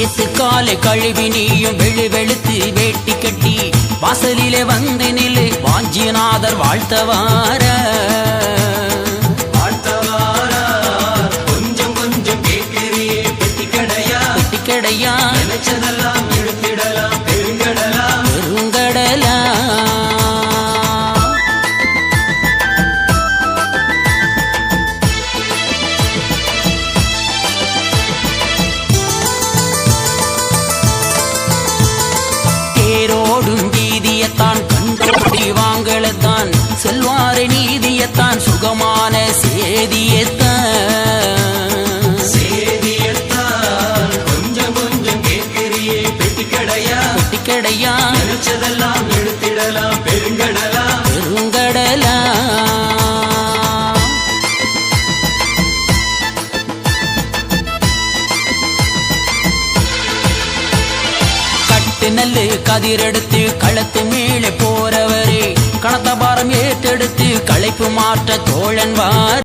வீட்டு காலை கழுவி நீயும் வெளு வெளுத்து வேட்டி கட்டி. வாசலிலே வந்து நில்லு வாஞ்சிநாதர் வாழ்த்தவார. கொஞ்சம் கொஞ்சம் கேட்கிறியே பெட்டி கடையா நினைச்சதெல்லாம் எடுத்திடலாம் வாங்கலத்தான் செல்வாரை நீதியத்தான் சுகமான சேதியத்தான். சேதியத்தான் கொஞ்சம் கொஞ்சம் கேட்கிறியே பெட்டி கடையா பெட்டிக்கடையா நினைச்சதெல்லாம் எடுத்திடலாம் பெருங்கடலா பெருங்கடலா கட்டு நெல்லு கதிரெடுத்து களத்து மேலே போறவரே கணத்தபாரம் ஏற்றெடுத்து களைப்பு மாற்ற தோழன் வார்.